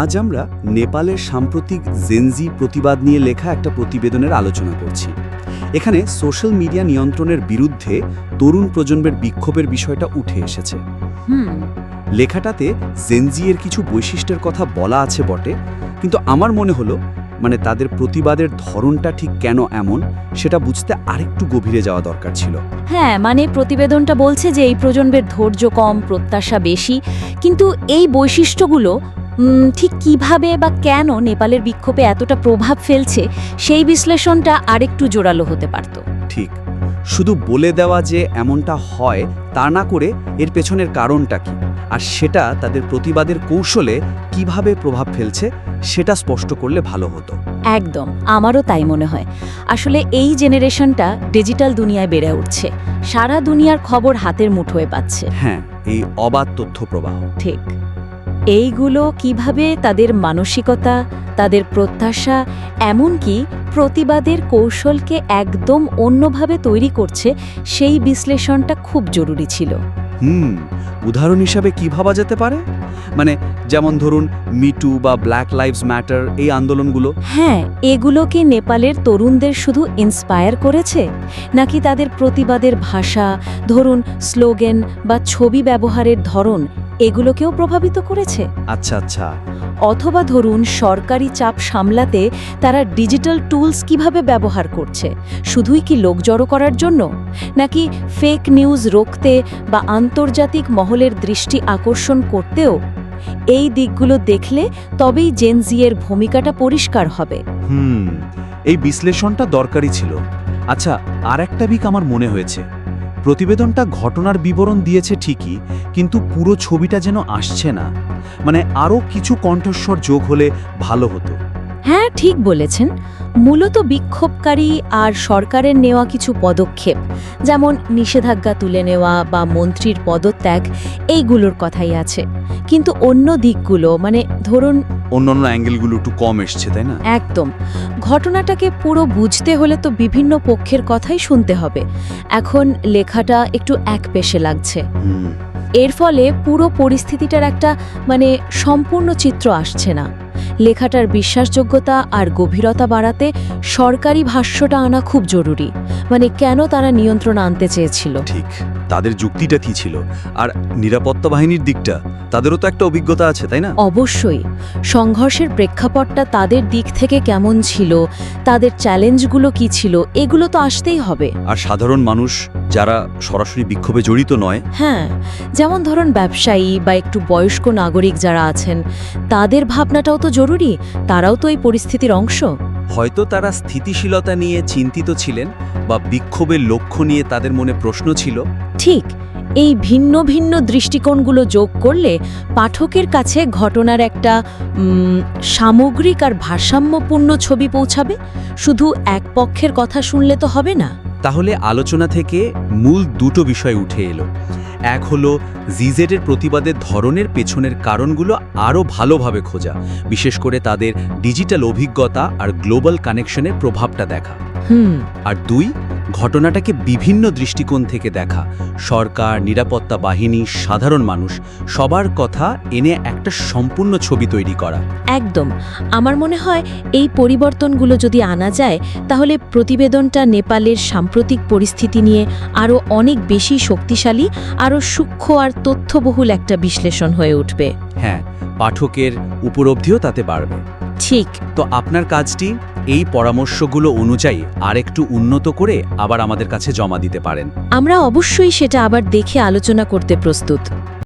আজ আমরা নেপালের সাম্প্রতিক জেনজি প্রতিবাদ নিয়ে লেখা একটা প্রতিবেদনের আলোচনা করছি। এখানে সোশ্যাল মিডিয়া নিয়ন্ত্রণের বিরুদ্ধে তরুণ প্রজন্মের বিক্ষোভের বিষয়টা উঠে এসেছে। লেখাটাতে জেনজিয়ের কিছু বৈশিষ্ট্যের কথা বলা আছে বটে কিন্তু আমার মনে হলো মানে তাদের প্রতিবাদের ধরনটা ঠিক কেন এমন সেটা বুঝতে আরেকটু গভীরে যাওয়া দরকার ছিল। হ্যাঁ মানে প্রতিবেদনটা বলছে যে এই প্রজন্মের ধৈর্য কম প্রত্যাশা বেশি কিন্তু এই বৈশিষ্ট্যগুলো ঠিক কীভাবে বা কেন নেপালের বিক্ষোভে এতটা প্রভাব ফেলছে সেই বিশ্লেষণটা আরেকটু জোরালো হতে পারত। ঠিক। শুধু বলে দেওয়া যে এমনটা হয় তা না করে এর পেছনের কারণটা কি? আর সেটা তাদের প্রতিবাদের কৌশলে কীভাবে প্রভাব ফেলছে সেটা স্পষ্ট করলে ভালো হতো। একদম আমারও তাই মনে হয়। আসলে এই জেনারেশনটা ডিজিটাল দুনিয়ায় বেড়ে উঠছে। সারা দুনিয়ার খবর হাতের মুঠোয় পাচ্ছে। হ্যাঁ এই অবাধ তথ্য প্রবাহ ঠিক। এইগুলো কীভাবে তাদের মানসিকতা তাদের প্রত্যাশা এমনকি প্রতিবাদের কৌশলকে একদম অন্যভাবে তৈরি করছে সেই বিশ্লেষণটা খুব জরুরি ছিল। হুম উদাহরণ হিসাবে কি ভাবা যেতে পারে? মানে যেমন ধরুন মিটু বা ব্ল্যাক লাইভস ম্যাটার এই আন্দোলনগুলো। হ্যাঁ এগুলো কি নেপালের তরুণদের শুধু ইন্সপায়ার করেছে? নাকি তাদের প্রতিবাদের ভাষা ধরুন স্লোগান বা ছবি ব্যবহারের ধরন এগুলোকেও প্রভাবিত করেছে। আচ্ছা আচ্ছা। অথবা ধরুন সরকারি চাপ সামলাতে তারা ডিজিটাল টুলস কীভাবে ব্যবহার করছে? শুধুই কি লোক জড়ো করার জন্য? নাকি ফেক নিউজ রোখতে বা আন্তর্জাতিক মহলের দৃষ্টি আকর্ষণ করতেও? এই দিকগুলো দেখলে তবেই জেনজিয়ের ভূমিকাটা পরিষ্কার হবে। হুম এই বিশ্লেষণটা দরকারি ছিল। আচ্ছা আর একটা দিক আমার মনে হয়েছে। প্রতিবেদনটা ঘটনার বিবরণ দিয়েছে ঠিকই, কিন্তু পুরো ছবিটা যেন আসছে না। মানে আরও কিছু কণ্ঠস্বর যোগ হলে ভালো হতো। হ্যাঁ ঠিক বলেছেন। মূলত বিক্ষোভকারী আর সরকারের নেওয়া কিছু পদক্ষেপ যেমন নিষেধাজ্ঞা তুলে নেওয়া বা মন্ত্রীর পদত্যাগ এইগুলোর কথাই আছে। কিন্তু অন্য দিকগুলো মানে ধরুন অন্যান্য অ্যাঙ্গেলগুলো একটু কম এসছে তাই না? একদম। ঘটনাটাকে পুরো বুঝতে হলে তো বিভিন্ন পক্ষের কথাই শুনতে হবে। এখন লেখাটা একটু এক পেশে লাগছে। এর ফলে পুরো পরিস্থিতিটার একটা মানে সম্পূর্ণ চিত্র আসছে না। লেখাটার বিশ্বাসযোগ্যতা আর গভীরতা বাড়াতে সরকারি ভাষ্যটা আনা খুব জরুরি। মানে কেন তারা নিয়ন্ত্রণ আনতে চেয়েছিল? ঠিক। তাদের যুক্তিটা কি ছিল? আর নিরাপত্তা বাহিনীর দিকটা? তাদেরও তো একটা অভিজ্ঞতা আছে তাই না? অবশ্যই। সংঘর্ষের প্রেক্ষাপটটা তাদের দিক থেকে কেমন ছিল? তাদের চ্যালেঞ্জগুলো কি ছিল? এগুলো তো আসতেই হবে। আর সাধারণ মানুষ যারা সরাসরি বিক্ষোভে জড়িত নয় হ্যাঁ যেমন ধরুন ব্যবসায়ী বা একটু বয়স্ক নাগরিক যারা আছেন তাদের ভাবনাটাও তো জরুরি তারাও তো এই পরিস্থিতির অংশ। হয়তো তারা স্থিতিশীলতা নিয়ে চিন্তিত ছিলেন বা বিক্ষোভের লক্ষ্য নিয়ে তাদের মনে প্রশ্ন ছিল? ঠিক এই ভিন্ন ভিন্ন দৃষ্টিকোণগুলো যোগ করলে পাঠকের কাছে ঘটনার একটা সামগ্রিক আর ভারসাম্যপূর্ণ ছবি পৌঁছাবে। শুধু এক পক্ষের কথা শুনলে তো হবে না। তাহলে আলোচনা থেকে মূল দুটো বিষয় উঠে এলো। এক হলো জিজেডের প্রতিবাদের ধরনের পেছনের কারণগুলো আরও ভালোভাবে খোঁজা বিশেষ করে তাদের ডিজিটাল অভিজ্ঞতা আর গ্লোবাল কানেকশনের প্রভাবটা দেখা। আর দুই ঘটনাটাকে বিভিন্ন দৃষ্টিকোণ থেকে দেখা। সরকার নিরাপত্তা বাহিনী সাধারণ মানুষ সবার কথা এনে একটা সম্পূর্ণ ছবি তৈরি করা। একদম। আমার মনে হয় এই পরিবর্তনগুলো যদি আনা যায় তাহলে প্রতিবেদনটা নেপালের সাম্প্রতিক পরিস্থিতি নিয়ে আরও অনেক বেশি শক্তিশালী আরও সূক্ষ্ম আর তথ্যবহুল একটা বিশ্লেষণ হয়ে উঠবে। হ্যাঁ পাঠকের উপলব্ধিও তাতে বাড়বে। ঠিক। তো আপনার কাজটি? এই পরামর্শগুলো অনুযায়ী আরেকটু উন্নত করে আবার আমাদের কাছে জমা দিতে পারেন। আমরা অবশ্যই সেটা আবার দেখে আলোচনা করতে প্রস্তুত।